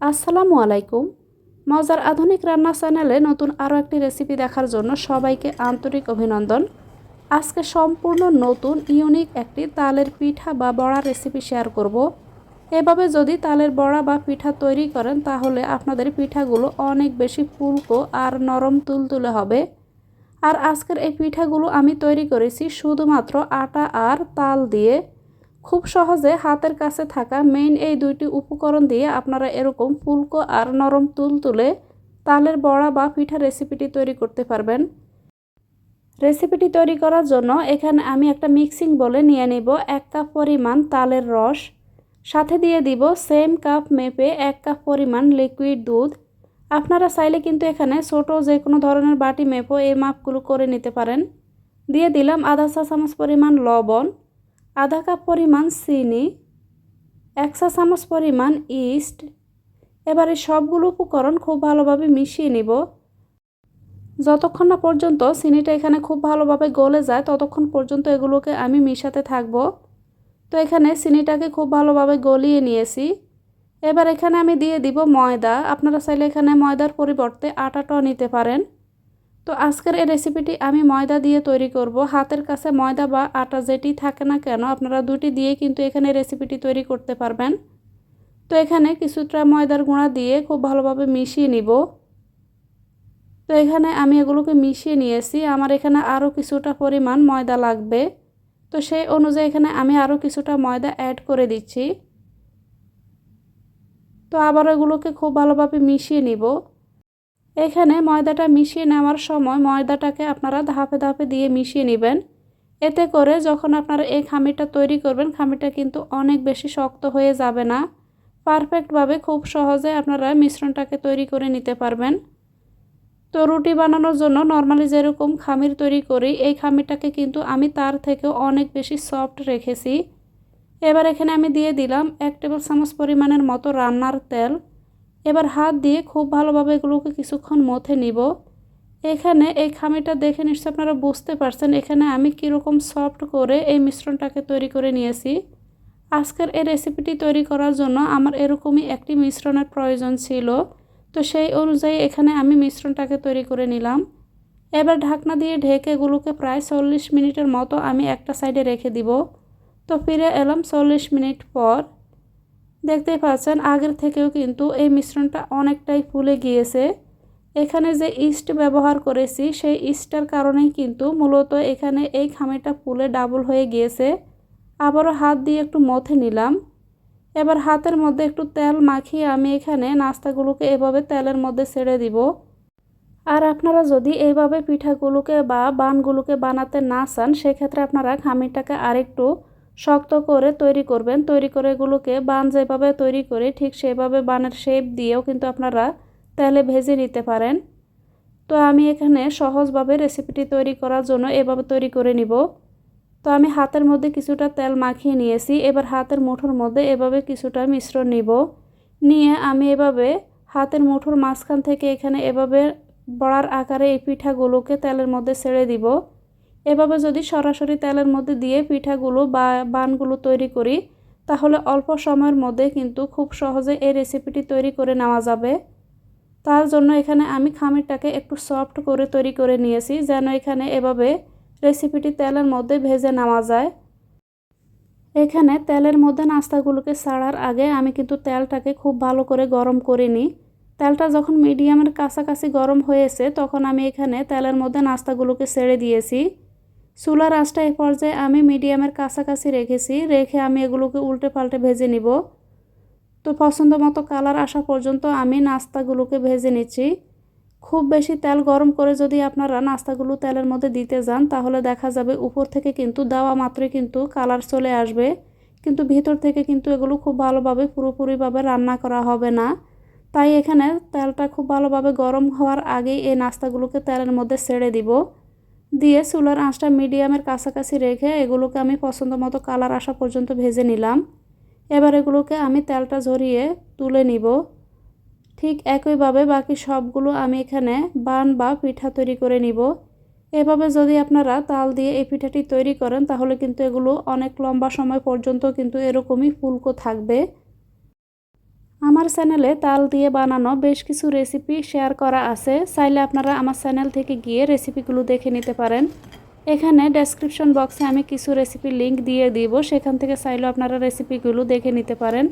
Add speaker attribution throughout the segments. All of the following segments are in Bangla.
Speaker 1: আসসালামু আলাইকুম। মজার আধুনিক রান্না চ্যানেলে নতুন আরও একটি রেসিপি দেখার জন্য সবাইকে আন্তরিক অভিনন্দন। আজকে সম্পূর্ণ নতুন ইউনিক একটি তালের পিঠা বা বড়া রেসিপি শেয়ার করব। এভাবে যদি তালের বড়া বা পিঠা তৈরি করেন, তাহলে আপনাদের পিঠাগুলো অনেক বেশি ফুলকো আর নরম তুলতুলে হবে। আর আজকের এই পিঠাগুলো আমি তৈরি করেছি শুধুমাত্র আটা আর তাল দিয়ে। খুব সহজে হাতের কাছে থাকা মেইন এই দুইটি উপকরণ দিয়ে আপনারা এরকম ফুলকো আর নরম তুল তুলে তালের বড়া বা পিঠা রেসিপিটি তৈরি করতে পারবেন। রেসিপিটি তৈরি করার জন্য এখানে আমি একটা মিক্সিং বলে নিয়ে নিব, এক কাপ পরিমাণ তালের রস, সাথে দিয়ে দিব সেম কাপ মেপে এক কাপ পরিমাণ লিকুইড দুধ। আপনারা চাইলে কিন্তু এখানে ছোটো যে কোনো ধরনের বাটি মেপো এই মাপগুলো করে নিতে পারেন। দিয়ে দিলাম আধা চা চামচ পরিমাণ লবণ। আধা কাপ পরিমাণ চিনি, এক চা চামচ পরিমাণ ইস্ট। এবারে সবগুলো উপকরণ খুব ভালোভাবে মিশিয়ে নিব। যতক্ষণ না পর্যন্ত চিনিটা এখানে খুব ভালোভাবে গলে যায়, ততক্ষণ পর্যন্ত এগুলোকে আমি মিশাতে থাকব। তো এখানে চিনিটাকে খুব ভালোভাবে গলিয়ে নিয়েছি। এবার এখানে আমি দিয়ে দিব ময়দা। আপনারা চাইলে এখানে ময়দার পরিবর্তে আটাটাও নিতে পারেন। তো আজকের এই রেসিপিটি আমি ময়দা দিয়ে তৈরি করব। হাতের কাছে ময়দা বা আটা যেটি থাকে না কেন, আপনারা দুটি দিয়ে কিন্তু এখানে রেসিপিটি তৈরি করতে পারবেন। তো এখানে কিছুটা ময়দার গুঁড়া দিয়ে খুব ভালোভাবে মিশিয়ে নিব। তো এখানে আমি এগুলোকে মিশিয়ে নিয়েছি। আমার এখানে আরও কিছুটা পরিমাণ ময়দা লাগবে। তো সেই অনুযায়ী এখানে আমি আরও কিছুটা ময়দা অ্যাড করে দিচ্ছি। তো আবার এগুলোকে খুব ভালোভাবে মিশিয়ে নিব। এখানে ময়দাটা মিশিয়ে নেওয়ার সময় ময়দাটাকে আপনারা ধাপে ধাপে দিয়ে মিশিয়ে নেবেন। এতে করে যখন আপনারা এই খামিরটা তৈরি করবেন, খামিরটা কিন্তু অনেক বেশি শক্ত হয়ে যাবে না। পারফেক্টভাবে খুব সহজে আপনারা মিশ্রণটাকে তৈরি করে নিতে পারবেন। তো রুটি বানানোর জন্য নর্মালি যেরকম খামির তৈরি করি, এই খামিরটাকে কিন্তু আমি তার থেকেও অনেক বেশি সফট রেখেছি। এবার এখানে আমি দিয়ে দিলাম এক টেবিল চামচ পরিমাণের মতো রান্নার তেল। এবার হাত দিয়ে খুব ভালোভাবে এগুলোকে কিছুক্ষণ মথে নিব। এখানে এই খামিটা দেখে নিশ্চয় আপনারা বুঝতে পারছেন এখানে আমি কীরকম সফট করে এই মিশ্রণটাকে তৈরি করে নিয়েছি। আজকের এই রেসিপিটি তৈরি করার জন্য আমার এরকমই একটি মিশ্রণের প্রয়োজন ছিল। তো সেই অনুযায়ী এখানে আমি মিশ্রণটাকে তৈরি করে নিলাম। এবার ঢাকনা দিয়ে ঢেকে এগুলোকে প্রায় চল্লিশ মিনিটের মতো আমি একটা সাইডে রেখে দিব। তো ফিরে এলাম চল্লিশ মিনিট পর। দেখতেই পাচ্ছেন, আগের থেকেও কিন্তু এই মিশ্রণটা অনেকটাই ফুলে গিয়েছে। এখানে যে ইস্ট ব্যবহার করেছি, সেই ইস্টটার কারণেই কিন্তু মূলত এখানে এই খামিটা ফুলে ডাবল হয়ে গিয়েছে। আবারও হাত দিয়ে একটু মথে নিলাম। এবার হাতের মধ্যে একটু তেল মাখিয়ে আমি এখানে নাস্তাগুলোকে এভাবে তেলের মধ্যে ছেড়ে দিব। আর আপনারা যদি এইভাবে পিঠাগুলোকে বা বানগুলোকে বানাতে না চান, সেক্ষেত্রে আপনারা খামিরটাকে আরেকটু শক্ত করে তৈরি করবেন। তৈরি করে এগুলোকে বান যেভাবে তৈরি করে, ঠিক সেভাবে বানের শেপ দিয়েও কিন্তু আপনারা তেলে ভেজে নিতে পারেন। তো আমি এখানে সহজভাবে রেসিপিটি তৈরি করার জন্য এভাবে তৈরি করে নিব। তো আমি হাতের মধ্যে কিছুটা তেল মাখিয়ে নিয়েছি। এবার হাতের মুঠোর মধ্যে এভাবে কিছুটা মিশ্রণ নিব। নিয়ে আমি এভাবে হাতের মুঠোর মাঝখান থেকে এখানে এভাবে বড়ার আকারে এই পিঠাগুলোকে তেলের মধ্যে ছেড়ে দিব। এভাবে যদি সরাসরি তেলের মধ্যে দিয়ে পিঠাগুলো বা বানগুলো তৈরি করি, তাহলে অল্প সময়ের মধ্যে কিন্তু খুব সহজে এই রেসিপিটি তৈরি করে নেওয়া যাবে। তার জন্য এখানে আমি খামিরটাকে একটু সফট করে তৈরি করে নিয়েছি, যেন এখানে এভাবে রেসিপিটি তেলের মধ্যে ভেজে নেওয়া যায়। এখানে তেলের মধ্যে নাস্তাগুলোকে ছাড়ার আগে আমি কিন্তু তেলটাকে খুব ভালো করে গরম করে নিই। তেলটা যখন মিডিয়ামের কাছাকাছি গরম হয়েছে, তখন আমি এখানে তেলের মধ্যে নাস্তাগুলোকে ছেড়ে দিয়েছি। চুলার আঁচটা এই পর্যায়ে আমি মিডিয়ামের কাছাকাছি রেখেছি, রেখে আমি এগুলোকে উল্টে পাল্টে ভেজে নিব। তো পছন্দ মতো কালার আসা পর্যন্ত আমি নাস্তাগুলোকে ভেজে নিচ্ছি। খুব বেশি তেল গরম করে যদি আপনারা নাস্তাগুলো তেলের মধ্যে দিতে যান, তাহলে দেখা যাবে উপর থেকে কিন্তু দেওয়া মাত্রই কিন্তু কালার চলে আসবে। কিন্তু ভিতর থেকে কিন্তু এগুলো খুব ভালোভাবে পুরোপুরিভাবে রান্না করা হবে না। তাই এখানে তেলটা খুব ভালোভাবে গরম হওয়ার আগেই এই নাস্তাগুলোকে তেলের মধ্যে ছেড়ে দিব। দিয়ে চুলার আঁচটা মিডিয়ামের কাছাকাছি রেখে এগুলোকে আমি পছন্দ মতো কালার আসা পর্যন্ত ভেজে নিলাম। এবার এগুলোকে আমি তেলটা ঝরিয়ে তুলে নিব। ঠিক একইভাবে বাকি সবগুলো আমি এখানে বান বা পিঠা তৈরি করে নিব। এভাবে যদি আপনারা তাল দিয়ে এই পিঠাটি তৈরি করেন, তাহলে কিন্তু এগুলো অনেক লম্বা সময় পর্যন্ত কিন্তু এরকমই ফুলকো থাকবে। আমার চ্যানেলে তাল দিয়ে বানানো বেশ কিছু রেসিপি শেয়ার করা আছে। চাইলে আপনারা আমার চ্যানেল থেকে গিয়ে রেসিপিগুলো দেখে নিতে পারেন। এখানে ডেসক্রিপশন বক্সে আমি কিছু রেসিপি লিংক দিয়ে দিব। সেখান থেকে চাইলেও আপনারা রেসিপিগুলো দেখে নিতে পারেন।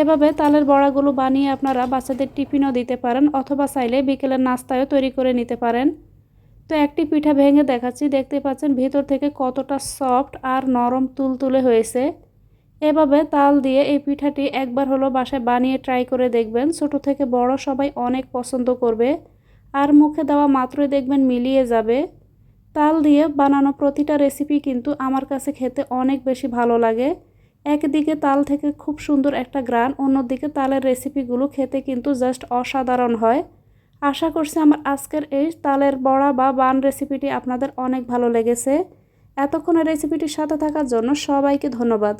Speaker 1: এভাবে তালের বড়াগুলো বানিয়ে আপনারা বাচ্চাদের টিফিনও দিতে পারেন অথবা চাইলে বিকেলের নাস্তায়ও তৈরি করে নিতে পারেন। তো একটি পিঠা ভেঙে দেখাচ্ছি। দেখতে পাচ্ছেন ভেতর থেকে কতটা সফট আর নরম তুলতুলে হয়েছে। এভাবে তাল দিয়ে এই পিঠাটি একবার হলো বাসায় বানিয়ে ট্রাই করে দেখবেন। ছোট থেকে বড় সবাই অনেক পছন্দ করবে। আর মুখে দেওয়া মাত্রই দেখবেন মিলিয়ে যাবে। তাল দিয়ে বানানো প্রতিটা রেসিপি কিন্তু আমার কাছে খেতে অনেক বেশি ভালো লাগে। একদিকে তাল থেকে খুব সুন্দর একটা গ্রান অন্যদিকে তালের রেসিপিগুলো খেতে কিন্তু জাস্ট অসাধারণ হয়। আশা করছি আমার আজকের এই তালের বড়া বা বান রেসিপিটি আপনাদের অনেক ভালো লেগেছে। এতক্ষণের রেসিপিটির সাথে থাকার জন্য সবাইকে ধন্যবাদ।